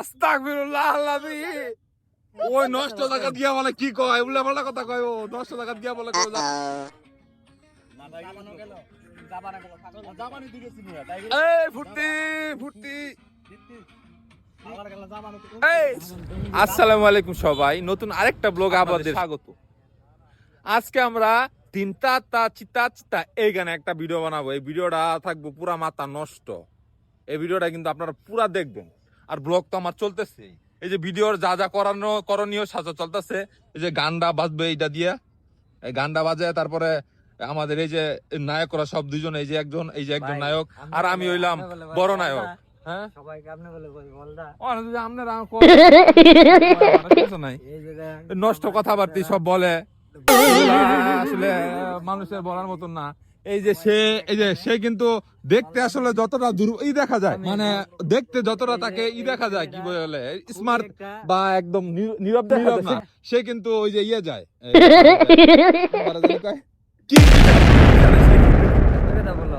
আস্তাগফিরুল্লাহ আল্লাহ ওই নষ্ট জায়গা দিয়া বলে কি কয়? উল্লা কথা কয় ও নষ্ট জায়গা দিয়া বলে কয়। এই ফুর্তি এই আসসালামু আলাইকুম সবাই। নতুন আরেকটা ব্লগ আপনাদের স্বাগত। আজকে আমরা তিনটা তা চিতা চিতা এই গানে একটা ভিডিও বানাবো। এই ভিডিওটা থাকব পুরা মাথা নষ্ট। এই ভিডিওটা কিন্তু আপনারা পুরা দেখবেন। আর ব্লগ তো আমার চলতেছে। এই যে ভিডিওর যা যা করানো করণীয় সাজা চলতেছে। এই যে গানটা বাজবে এইটা দিয়ে। এই গানটা বাজে তারপরে আমাদের এই যে নায়করা সব দুজন এই যে একজন এই যে একজন নায়ক। আর আমি হইলাম বড় নায়ক। হ্যাঁ? নষ্ট কথাবার্তি সব বলে। আসলে মানুষের বলার মতন না। এই যে সে এই যে সে কিন্তু দেখতে আসলে যতটা দূর ই দেখা যায় মানে দেখতে যতটা তাকে ই দেখা যায় কি বলে স্মার্ট বা একদম নীরব দেখা না। সে কিন্তু ওই যে ইয়ে যায়? কি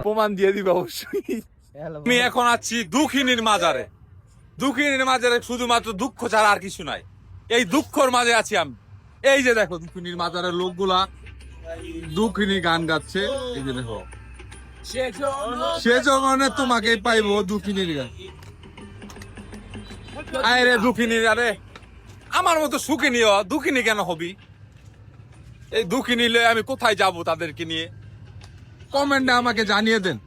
প্রমাণ দিয়ে দিবে অবশ্যই। আমি এখন আছি দুঃখিনীর মাজারে। দুঃখিনীর মাজারে শুধুমাত্র দুঃখ ছাড়া আর কিছু নাই। এই দুঃখর মাঝে আছি আমি। এই যে দেখো দুঃখিনীর মাজারের লোকগুলা দুঃখিনী গান গাচ্ছে। এই যে দেখো। সে জগনে তোমাকে পাইবো দুঃখিনীর গান। আয় রে দুঃখিনীর আরে। আমার মতো সুখিনী দুঃখিনী কেন হবি? এই দুঃখিনী লয়ে আমি কোথায় যাব তাদেরকে নিয়ে? কমেন্টে আমাকে জানিয়ে দেন।